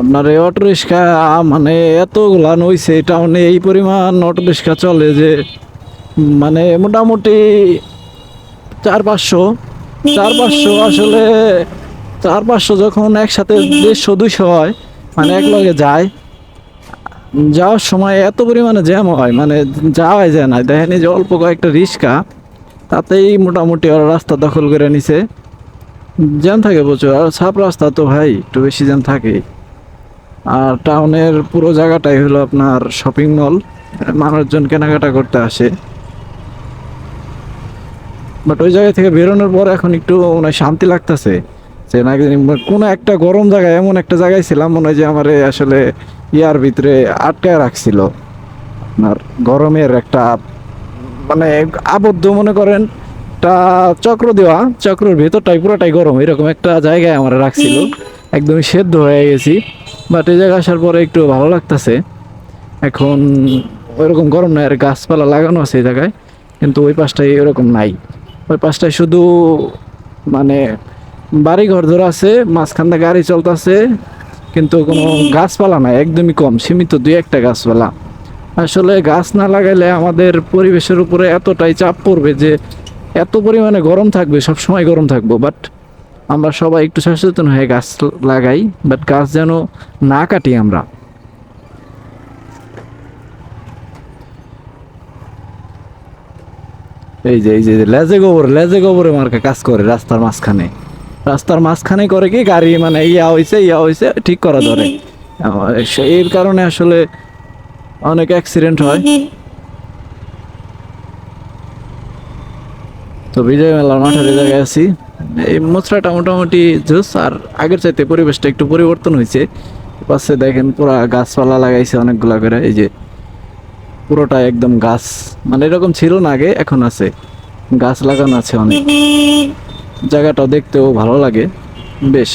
আপনার এই auto rickshaw মানে এতগুলা নইছে টাউনে এই পরিমাণ অটো রিক্সা চলে যে মানে মোটামুটি চার পাঁচশো। চার পাঁচশো আসলে, চার পাঁচশো যখন একসাথে দেড়শো, দুইশো হয় মানে এক লগে যায়, যাওয়ার সময় এত পরিমাণে জ্যাম হয় মানে যাওয়াই যায় না। দেখেনি যে অল্প কয়েকটা রিক্সা, তাতেই মোটামুটি ওরা রাস্তা দখল করে নিছে। জ্যাম থাকে প্রচুর, আর সাপ রাস্তা তো ভাই, একটু বেশি জ্যাম থাকে আর টাউনের পুরো জায়গাটাই হলো আপনার শপিং মল মানুষজন কেনাকাটা করতে আসে। বাট ওই জায়গা থেকে বেরোনোর পর এখন একটু মানে শান্তি লাগতেছে, যে না কোনো একটা গরম জায়গায়, এমন একটা জায়গায় ছিলাম, মনে হয় যে আমার আসলে ইয়ার ভিতরে আটকায় রাখছিল। আপনার গরমের একটা মানে আবদ্ধ মনে করেন চক্র দেওয়া, চক্রের ভেতরটাই পুরোটাই গরম, এরকম একটা জায়গায় আমার রাখছিল। একদমই সেদ্ধ হয়ে গেছি বাট এই জায়গায় আসার পরে একটু ভালো লাগতেছে। এখন ওইরকম গরম নাই, আর গাছপালা লাগানো আছে এই জায়গায়, কিন্তু ওই পাশটায় এরকম নাই। ওই পাশটায় শুধু মানে বাড়ি ঘর ধরে আছে, মাঝখান দিয়ে গাড়ি চলতেছে, কিন্তু কোনো গাছপালা নাই, একদমই কম, সীমিত দুই একটা গাছপালা। আসলে গাছ না লাগাইলে আমাদের পরিবেশের উপরে এতটাই চাপ পড়বে যে এত পরিমাণে গরম থাকবে সব সময় গরম থাকব বাট আমরা সবাই একটু সচেতন হয়ে গাছ লাগাই বাট গাছ যেন না কাটি আমরা। এই যে এই যে লেজে গোবর লেজে গোবরে মার্কা কাজ করে রাস্তার মাঝখানে। রাস্তার মাঝখানে করে কি গাড়ি মানে ইয়া হইছে ইয়া হইছে ঠিক করা ধরে। এর কারণে আসলে অনেক অ্যাক্সিডেন্ট হয়। তো বিজয় মেলার মাঠের এই জায়গায় আছি। এই মোচড়াটা মোটামুটি জুস আর আগের চাইতে পরিবেশটা একটু পরিবর্তন হয়েছে। পাশে দেখেন পুরা গাছপালা লাগাইছে অনেকগুলা করে এই যে পুরোটা একদম গাছ মানে এরকম ছিল না আগে এখন আছে। গাছ লাগানো আছে অনেক। জায়গাটা দেখতেও ভালো লাগে। বেশ।